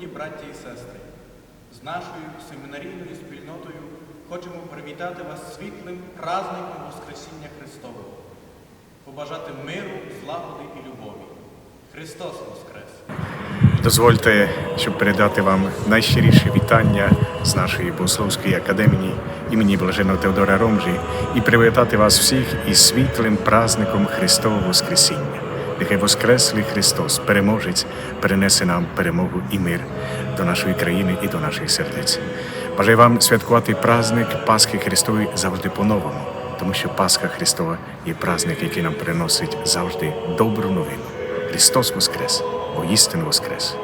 Любі браті і сестри, з нашою семінарійною спільнотою хочемо привітати вас світлим праздником Воскресіння Христового, побажати миру, злагоди і любові. Христос Воскрес! Дозвольте, щоб передати вам найщиріше вітання з нашої богословської академії імені Блаженого Теодора Ромжі і привітати вас всіх із світлим праздником Христового Воскресіння. Нехай Воскреслий Христос, переможець, принесе нам перемогу і мир до нашої країни і до наших сердець. Бажаю вам святкувати праздник Пасхи Христової завжди по-новому, тому що Пасха Христова є праздник, який нам приносить завжди добру новину. Христос Воскрес, бо істину Воскрес.